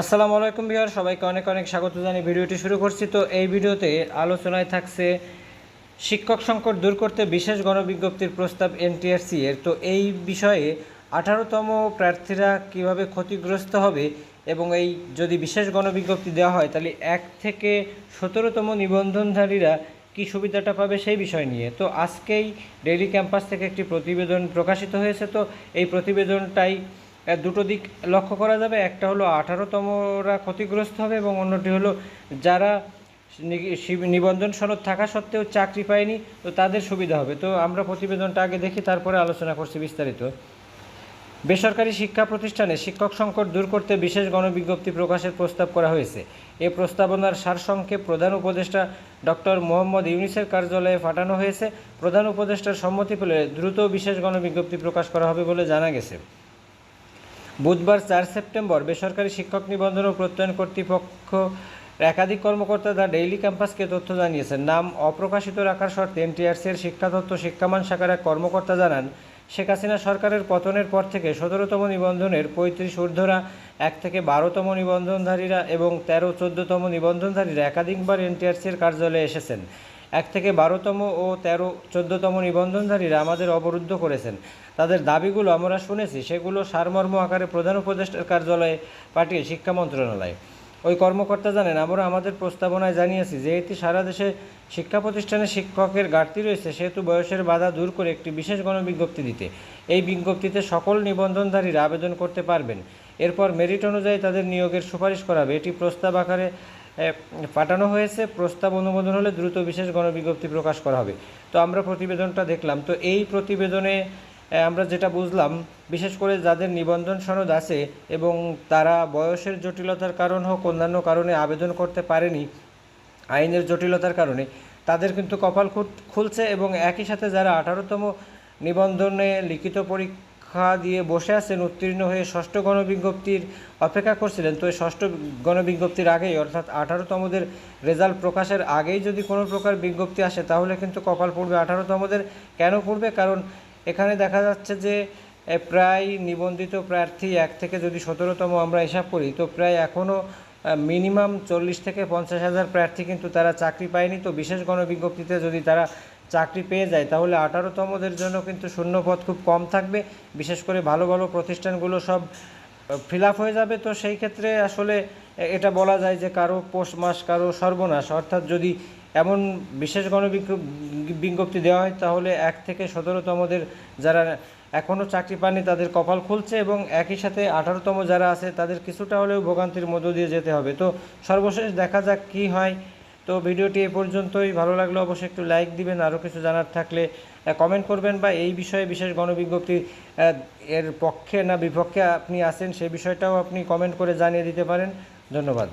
আসসালামু আলাইকুম বিহার সবাইকে অনেক অনেক স্বাগত জানিয়ে ভিডিওটি শুরু করছি। তো এই ভিডিওতে আলোচনায় থাকছে শিক্ষক সংকট দূর করতে বিশেষ গণবিজ্ঞপ্তির প্রস্তাব এনটিআরসি এর। তো এই বিষয়ে আঠারোতম প্রার্থীরা কীভাবে ক্ষতিগ্রস্ত হবে এবং এই যদি বিশেষ গণবিজ্ঞপ্তি দেওয়া হয়, তাহলে এক থেকে সতেরোতম নিবন্ধনধারীরা কি সুবিধাটা পাবে সেই বিষয় নিয়ে। তো আজকেই ডেইলি ক্যাম্পাস থেকে একটি প্রতিবেদন প্রকাশিত হয়েছে। তো এই প্রতিবেদনটাই দুটো দিক লক্ষ্য করা যাবে। একটা হলো আঠারোতমরা ক্ষতিগ্রস্ত হবে এবং অন্যটি হলো যারা নিবন্ধন সনদ থাকা সত্ত্বেও চাকরি পায়নি, তো তাদের সুবিধা হবে। তো আমরা প্রতিবেদনটা আগে দেখি, তারপরে আলোচনা করছি বিস্তারিত। বেসরকারি শিক্ষা প্রতিষ্ঠানে শিক্ষক সংকট দূর করতে বিশেষ গণবিজ্ঞপ্তি প্রকাশের প্রস্তাব করা হয়েছে। এ প্রস্তাবনার সারসংক্ষেপ প্রধান উপদেষ্টা ডক্টর মোহাম্মদ ইউনিসের কার্যালয়ে পাঠানো হয়েছে। প্রধান উপদেষ্টার সম্মতি পেলে দ্রুত বিশেষ গণবিজ্ঞপ্তি প্রকাশ করা হবে বলে জানা গেছে। বুধবার চার সেপ্টেম্বর বেসরকারি শিক্ষক নিবন্ধন ও প্রত্যয়ন কর্তৃপক্ষ একাধিক কর্মকর্তা দ্য ডেইলি ক্যাম্পাসকে তথ্য জানিয়েছেন। নাম অপ্রকাশিত রাখার শর্তে এনটিআরসি এর শিক্ষা তত্ত্ব শিক্ষামান শাখার এক কর্মকর্তা জানান, শেখ হাসিনা সরকারের পতনের পর থেকে সতেরোতম নিবন্ধনের পঁয়ত্রিশ ঊর্ধ্বরা, এক থেকে বারোতম নিবন্ধনধারীরা এবং তেরো চোদ্দতম নিবন্ধনধারীরা একাধিকবার এনটিআরসি এর কার্যালয়ে এসেছেন। এক থেকে বারোতম ও তেরো, চোদ্দতম নিবন্ধনধারীরা আমাদের অবরুদ্ধ করেছেন। তাদের দাবিগুলো আমরা শুনেছি, সেগুলো সারমর্ম আকারে প্রধান উপদেষ্টার কার্যালয়ে পাঠিয়ে শিক্ষা মন্ত্রণালয়। ওই কর্মকর্তা জানেন, আমরা আমাদের প্রস্তাবনায় জানিয়েছি যেহেতু সারা দেশে শিক্ষা প্রতিষ্ঠানে শিক্ষকের ঘাটতি রয়েছে, সেহেতু বয়সের বাধা দূর করে একটি বিশেষ গণবিজ্ঞপ্তি দিতে। এই বিজ্ঞপ্তিতে সকল নিবন্ধনধারীরা আবেদন করতে পারবেন। এরপর মেরিট অনুযায়ী তাদের নিয়োগের সুপারিশ করা হবে। এটি প্রস্তাব আকারে পাঠানো হয়েছে, প্রস্তাব অনুমোদন হলে দ্রুত বিশেষ গণবিজ্ঞপ্তি প্রকাশ করা হবে। তো আমরা প্রতিবেদনটা দেখলাম। তো এই প্রতিবেদনে আমরা যেটা বুঝলাম, বিশেষ করে যাদের নিবন্ধন সনদ আছে এবং তারা বয়সের জটিলতার কারণ হোক, অন্যান্য কারণে আবেদন করতে পারেনি, আইনের জটিলতার কারণে, তাদের কিন্তু কপাল খুলছে এবং একই সাথে যারা আঠারোতম নিবন্ধনে লিখিত পরীক্ষা দিয়ে বসে আছেন, উত্তীর্ণ হয়ে ষষ্ঠ গণবিজ্ঞপ্তির অপেক্ষা করছিলেন। তো এই ষষ্ঠ গণবিজ্ঞপ্তির আগেই, অর্থাৎ আঠারোতমদের রেজাল্ট প্রকাশের আগেই যদি কোনো প্রকার বিজ্ঞপ্তি আসে, তাহলে কিন্তু কপাল পড়বে আঠারোতমদের। কেন পড়বে? কারণ এখানে দেখা যাচ্ছে যে প্রায় নিবন্ধিত প্রার্থী এক থেকে যদি সতেরোতম আমরা হিসাব করি, তো প্রায় এখনও মিনিমাম চল্লিশ থেকে পঞ্চাশ হাজার প্রার্থী কিন্তু তারা চাকরি পায়নি। তো বিশেষ গণবিজ্ঞপ্তিতে যদি তারা চাকরি পেয়ে যায়, তাহলে আঠারোতমদের জন্য কিন্তু শূন্যপদ খুব কম থাকবে। বিশেষ করে ভালো ভালো প্রতিষ্ঠানগুলো সব ফিল হয়ে যাবে। তো সেই ক্ষেত্রে আসলে এটা বলা যায় যে কারও পৌষ মাস, কারও সর্বনাশ। অর্থাৎ যদি এমন বিশেষ গণবিজ্ঞ- বিজ্ঞপ্তি দেওয়া হয়, তাহলে এক থেকে সতেরোতমদের যারা এখনও চাকরি পাননি, তাদের কপাল খুলছে এবং একই সাথে আঠারোতম যারা আছে, তাদের কিছুটা হলেও ভোগান্তির মধ্য দিয়ে যেতে হবে। তো সর্বশেষ দেখা যাক কি হয়। তো ভিডিওটি এ পর্যন্তই। ভালো লাগলে অবশ্যই একটু লাইক দিবেন। আরও কিছু জানার থাকলে কমেন্ট করবেন বা এই বিষয়ে বিশেষ গণবিজ্ঞপ্তি এর পক্ষে না বিপক্ষে আপনি আছেন সেই বিষয়টাও আপনি কমেন্ট করে জানিয়ে দিতে পারেন। ধন্যবাদ।